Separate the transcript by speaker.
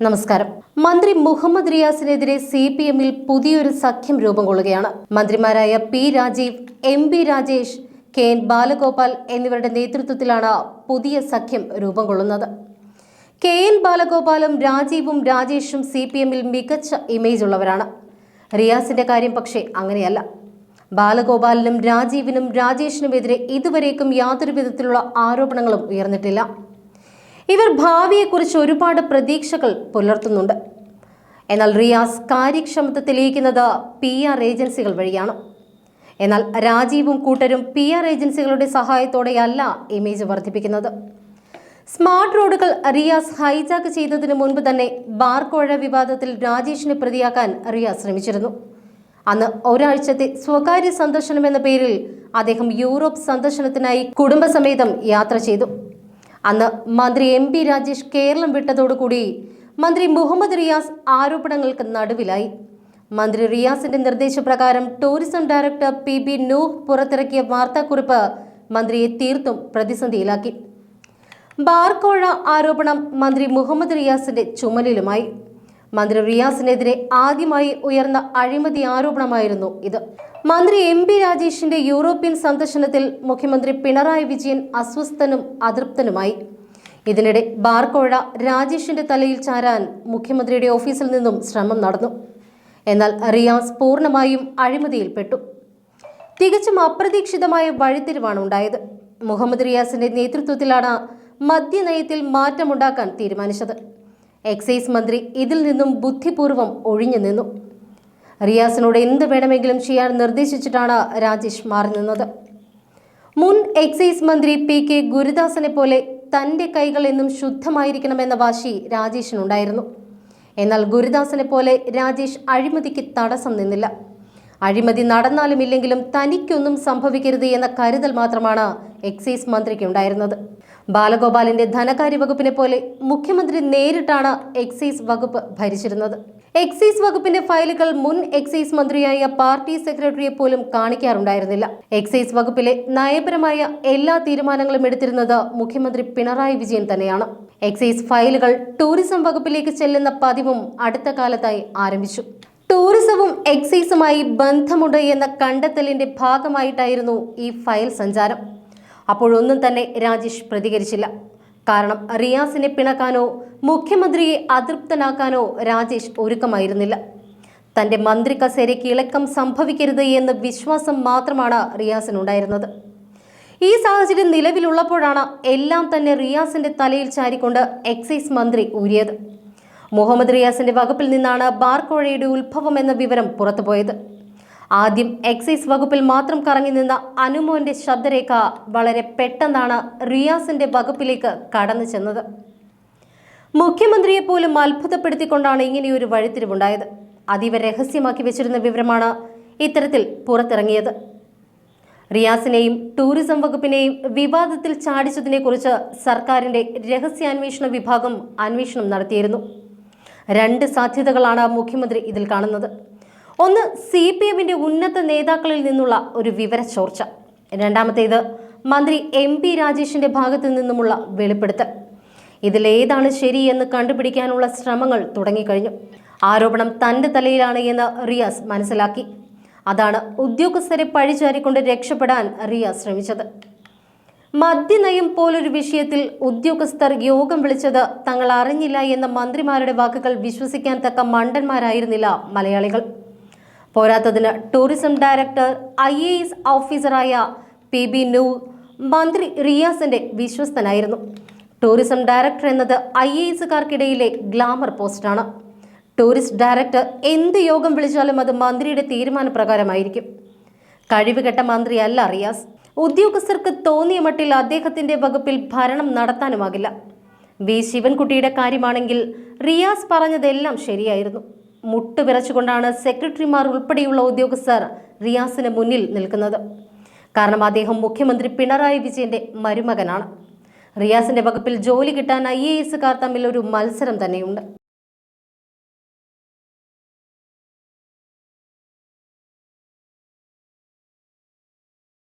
Speaker 1: നമസ്കാരം. മന്ത്രി Muhammad റിയാസിനെതിരെ C P എമ്മിൽ പുതിയൊരു സഖ്യം രൂപം കൊള്ളുകയാണ്. മന്ത്രിമാരായ P Rajeev M P Rajesh K N Balagopal എന്നിവരുടെ നേതൃത്വത്തിലാണ് പുതിയ സഖ്യം രൂപം കൊള്ളുന്നത്. കെ എൻ ബാലഗോപാലും രാജീവും രാജേഷും സി പി എമ്മിൽ മികച്ച ഇമേജ് ഉള്ളവരാണ്. റിയാസിന്റെ കാര്യം പക്ഷേ അങ്ങനെയല്ല. ബാലഗോപാലിനും രാജീവിനും രാജേഷിനുമെതിരെ ഇതുവരേക്കും യാതൊരു വിധത്തിലുള്ള ആരോപണങ്ങളും ഉയർന്നിട്ടില്ല. ഇവർ ഭാവിയെക്കുറിച്ച് ഒരുപാട് പ്രതീക്ഷകൾ പുലർത്തുന്നുണ്ട്. എന്നാൽ റിയാസ് കാര്യക്ഷമത തെളിയിക്കുന്നത് പി ആർ ഏജൻസികൾ വഴിയാണ്. എന്നാൽ രാജീവും കൂട്ടരും പി ആർ ഏജൻസികളുടെ സഹായത്തോടെയല്ല ഇമേജ് വർദ്ധിപ്പിക്കുന്നത്. സ്മാർട്ട് റോഡുകൾ റിയാസ് ഹൈജാക്ക് ചെയ്തതിനു മുൻപ് തന്നെ ബാർക്കോഴ വിവാദത്തിൽ രാജേഷിനെ പ്രതിയാക്കാൻ റിയാസ് ശ്രമിച്ചിരുന്നു. അന്ന് ഒരാഴ്ചത്തെ സ്വകാര്യ സന്ദർശനം എന്ന പേരിൽ അദ്ദേഹം യൂറോപ്പ് സന്ദർശനത്തിനായി കുടുംബസമേതം യാത്ര ചെയ്തു. അന്ന് മന്ത്രി എം പി രാജേഷ് കേരളം വിട്ടതോടുകൂടി മന്ത്രി മുഹമ്മദ് റിയാസ് ആരോപണങ്ങൾക്ക് നടുവിലായി. മന്ത്രി റിയാസിന്റെ നിർദ്ദേശപ്രകാരം tourism director P B Nooh പുറത്തിറക്കിയ വാർത്താക്കുറിപ്പ് മന്ത്രിയെ തീർത്തും പ്രതിസന്ധിയിലാക്കി. ബാർക്കോഴ ആരോപണം മന്ത്രി മുഹമ്മദ് റിയാസിന്റെ ചുമലിലുമായി. മന്ത്രി റിയാസിനെതിരെ ആദ്യമായി ഉയർന്ന അഴിമതി ആരോപണമായിരുന്നു ഇത്. മന്ത്രി എം പി രാജേഷിന്റെ യൂറോപ്യൻ സന്ദർശനത്തിൽ മുഖ്യമന്ത്രി പിണറായി വിജയൻ അസ്വസ്ഥനും അതൃപ്തനുമായി. ഇതിനിടെ ബാർക്കോഴ രാജേഷിന്റെ തലയിൽ ചാരാൻ മുഖ്യമന്ത്രിയുടെ ഓഫീസിൽ നിന്നും ശ്രമം നടന്നു. എന്നാൽ റിയാസ് പൂർണമായും അഴിമതിയിൽപ്പെട്ടു. തികച്ചും അപ്രതീക്ഷിതമായ വഴിത്തിരിവാണ് ഉണ്ടായത്. മുഹമ്മദ് റിയാസിന്റെ നേതൃത്വത്തിലാണ് മദ്യനയത്തിൽ മാറ്റമുണ്ടാക്കാൻ തീരുമാനിച്ചത്. എക്സൈസ് മന്ത്രി ഇതിൽ നിന്നും ബുദ്ധിപൂർവം ഒഴിഞ്ഞു നിന്നു. റിയാസിനോട് എന്ത് വേണമെങ്കിലും ചെയ്യാൻ നിർദ്ദേശിച്ചിട്ടാണ് രാജേഷ് മാറി നിന്നത്. മുൻ എക്സൈസ് മന്ത്രി പി കെ ഗുരുദാസനെ പോലെ തന്റെ കൈകൾ എന്നും ശുദ്ധമായിരിക്കണമെന്ന വാശി രാജേഷിനുണ്ടായിരുന്നു. എന്നാൽ ഗുരുദാസനെ പോലെ രാജേഷ് അഴിമതിക്ക് തടസ്സം നിന്നില്ല. അഴിമതി നടന്നാലും ഇല്ലെങ്കിലും തനിക്കൊന്നും സംഭവിക്കരുത് എന്ന കരുതൽ മാത്രമാണ് എക്സൈസ് മന്ത്രിക്ക് ഉണ്ടായിരുന്നത്. ബാലഗോപാലിന്റെ ധനകാര്യ വകുപ്പിനെ പോലെ മുഖ്യമന്ത്രി നേരിട്ടാണ് എക്സൈസ് വകുപ്പ് ഭരിച്ചിരുന്നത്. എക്സൈസ് വകുപ്പിന്റെ ഫയലുകൾ മുൻ എക്സൈസ് മന്ത്രിയായ പാർട്ടി സെക്രട്ടറിയെ പോലും കാണിക്കാറുണ്ടായിരുന്നില്ല. എക്സൈസ് വകുപ്പിലെ നയപരമായ എല്ലാ തീരുമാനങ്ങളും എടുത്തിരുന്നത് മുഖ്യമന്ത്രി പിണറായി വിജയൻ തന്നെയാണ്. എക്സൈസ് ഫയലുകൾ ടൂറിസം വകുപ്പിലേക്ക് ചെല്ലുന്ന പതിവും അടുത്ത കാലത്തായി ആരംഭിച്ചു. ടൂറിസവും എക്സൈസുമായി ബന്ധമുണ്ട് എന്ന കണ്ടെത്തലിന്റെ ഭാഗമായിട്ടായിരുന്നു ഈ ഫയൽ സഞ്ചാരം. അപ്പോഴൊന്നും തന്നെ രാജേഷ് പ്രതികരിച്ചില്ല. കാരണം റിയാസിനെ പിണക്കാനോ മുഖ്യമന്ത്രിയെ അതൃപ്തനാക്കാനോ രാജേഷ് ഒരുക്കമായിരുന്നില്ല. തന്റെ മന്ത്രി കസേരയ്ക്ക് ഇളക്കം സംഭവിക്കരുത് എന്ന വിശ്വാസം മാത്രമാണ് റിയാസിനുണ്ടായിരുന്നത്. ഈ സാഹചര്യം നിലവിലുള്ളപ്പോഴാണ് എല്ലാം തന്നെ റിയാസിന്റെ തലയിൽ ചാരിക്കൊണ്ട് എക്സൈസ് മന്ത്രി ഊരിയത്. മുഹമ്മദ് റിയാസിന്റെ വകുപ്പിൽ നിന്നാണ് ബാർകോഴയുടെ ഉത്ഭവം എന്ന വിവരം പുറത്തുപോയത്. ആദ്യം എക്സൈസ് വകുപ്പിൽ മാത്രം കറങ്ങി നിന്ന അനുമോന്റെ ശബ്ദരേഖ വളരെ പെട്ടെന്നാണ് റിയാസിന്റെ വകുപ്പിലേക്ക് കടന്നു ചെന്നത്. മുഖ്യമന്ത്രിയെ പോലും അത്ഭുതപ്പെടുത്തിക്കൊണ്ടാണ് ഇങ്ങനെയൊരു വഴിത്തിരിവുണ്ടായത്. അതീവ രഹസ്യമാക്കി വെച്ചിരുന്ന വിവരമാണ് ഇത്തരത്തിൽ പുറത്തിറങ്ങിയത്. റിയാസിനെയും ടൂറിസം വകുപ്പിനെയും വിവാദത്തിൽ ചാടിച്ചതിനെക്കുറിച്ച് സർക്കാരിന്റെ രഹസ്യാന്വേഷണ വിഭാഗം അന്വേഷണം നടത്തിയിരുന്നു. രണ്ട് സാധ്യതകളാണ് മുഖ്യമന്ത്രി ഇതിൽ കാണുന്നത്. ഒന്ന് സി പി എമ്മിന്റെ ഉന്നത നേതാക്കളിൽ നിന്നുള്ള ഒരു വിവര ചോർച്ച രണ്ടാമത്തേത് മന്ത്രി എം പി രാജേഷിന്റെ ഭാഗത്തു നിന്നുമുള്ള വെളിപ്പെടുത്തൽ. ഇതിലേതാണ് എന്ന് കണ്ടുപിടിക്കാനുള്ള ശ്രമങ്ങൾ തുടങ്ങിക്കഴിഞ്ഞു. ആരോപണം തന്റെ തലയിലാണ് എന്ന് റിയാസ് മനസ്സിലാക്കി. അതാണ് ഉദ്യോഗസ്ഥരെ പഴിചാരിക്കൊണ്ട് രക്ഷപ്പെടാൻ റിയാസ് ശ്രമിച്ചത്. മദ്യനയം പോലൊരു വിഷയത്തിൽ ഉദ്യോഗസ്ഥർ യോഗം വിളിച്ചത് തങ്ങൾ അറിഞ്ഞില്ല എന്ന മന്ത്രിമാരുടെ വാക്കുകൾ വിശ്വസിക്കാൻ തക്ക മണ്ടന്മാരായിരുന്നില്ല മലയാളികൾ. പോരാത്തതിന് tourism director I A S ഓഫീസറായ പി ബി നൂ മന്ത്രി റിയാസിന്റെ വിശ്വസ്തനായിരുന്നു. ടൂറിസം ഡയറക്ടർ എന്നത് ഐ എ എസുകാർക്കിടയിലെ ഗ്ലാമർ പോസ്റ്റാണ് ടൂറിസ്റ്റ് ഡയറക്ടർ എന്ത് യോഗം വിളിച്ചാലും അത് മന്ത്രിയുടെ തീരുമാനപ്രകാരമായിരിക്കും. കഴിവുകെട്ട മന്ത്രിയല്ല റിയാസ്. ഉദ്യോഗസ്ഥർക്ക് തോന്നിയ മട്ടിൽ അദ്ദേഹത്തിന്റെ വകുപ്പിൽ ഭരണം നടത്താനുമാകില്ല. വി. ശിവൻകുട്ടിയുടെ കാര്യമാണെങ്കിൽ റിയാസ് പറഞ്ഞതെല്ലാം ശരിയായിരുന്നു. മുട്ട് വിറച്ചുകൊണ്ടാണ് സെക്രട്ടറിമാർ ഉൾപ്പെടെയുള്ള ഉദ്യോഗസ്ഥർ റിയാസിന് മുന്നിൽ നിൽക്കുന്നത്. കാരണം അദ്ദേഹം മുഖ്യമന്ത്രി പിണറായി വിജയന്റെ മരുമകനാണ്. റിയാസിന്റെ വകുപ്പിൽ ജോലി കിട്ടാൻ ഐ എ എസുകാർ തമ്മിൽ ഒരു മത്സരം തന്നെയുണ്ട്.